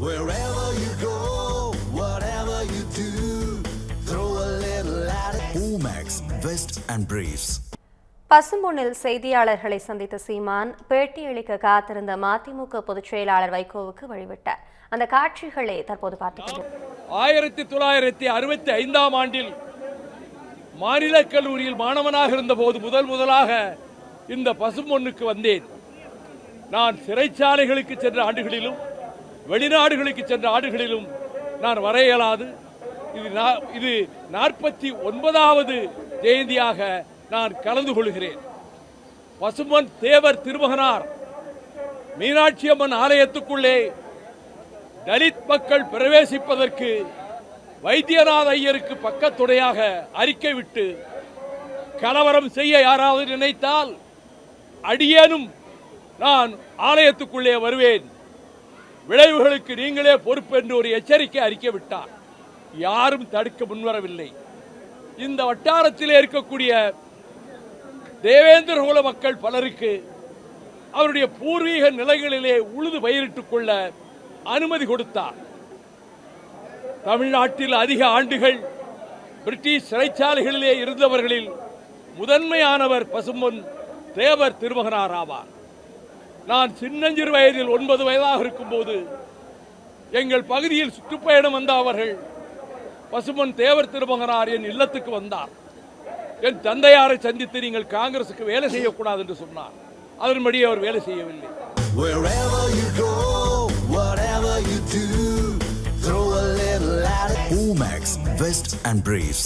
Wherever you go, whatever you do, throw a little at it. Omax, Vest and Briefs. பசும்பொன்னில் செய்தியாளர்களை சந்தித்த சீமான் பேட்டியளிக்க காத்திருந்த மதிமுக பொதுச் செயலாளர் வைகோவுக்கு வழிவிட்டார் அந்த காட்சிகளே தற்போது பார்த்துக் ஆயிரத்தி தொள்ளாயிரத்தி அறுபத்தி ஐந்தாம் ஆண்டில் மாநில கல்லூரியில் மாணவனாக இருந்தபோது முதல் முதலாக இந்த பசும்பொன்னுக்கு வந்தேன் நான் சிறைச்சாலைகளுக்கு சென்ற ஆண்டுகளிலும் வெளிநாடுகளுக்கு சென்ற ஆடுகளிலும் நான் வர இயலாது இது இது நாற்பத்தி ஒன்பதாவது ஜெயந்தியாக நான் கலந்து கொள்கிறேன். பசுமன் தேவர் திருமகனார் மீனாட்சி அம்மன் ஆலயத்துக்குள்ளே தலித் மக்கள் பிரவேசிப்பதற்கு வைத்தியநாத ஐயருக்கு பக்கத்துடையாக அறிக்கை விட்டு கலவரம் செய்ய யாராவது நினைத்தால் அடியேனும் நான் ஆலயத்துக்குள்ளே வருவேன். விளைவுகளுக்கு நீங்களே பொறுப்பு என்று ஒரு எச்சரிக்கை அறிக்கை விட்டார். யாரும் தடுக்க முன்வரவில்லை. இந்த வட்டாரத்திலே இருக்கக்கூடிய தேவேந்திர குல மக்கள் பலருக்கு அவருடைய பூர்வீக நிலைகளிலே உழுது பயிரிட்டுக் கொள்ள அனுமதி கொடுத்தார். தமிழ்நாட்டில் அதிக ஆண்டுகள் பிரிட்டிஷ் சிறைச்சாலைகளிலே இருந்தவர்களில் முதன்மையானவர் பசும்பொன் தேவர் திருமகனார் ஆவார். நான் சின்னஞ்சிறு வயதில் ஒன்பது வயதாக இருக்கும்போது எங்கள் பகுதியில் சுற்றுப்பயணம் வந்த அவர்கள் பசும்பொன் தேவர் திருமகனார் என் இல்லத்துக்கு வந்தார் என் தந்தையாரை சந்தித்து நீங்கள் காங்கிரசுக்கு வேலை செய்யக்கூடாது என்று சொன்னார் அதன்படி அவர் வேலை செய்யவில்லை. Omax, Vest and Briefs.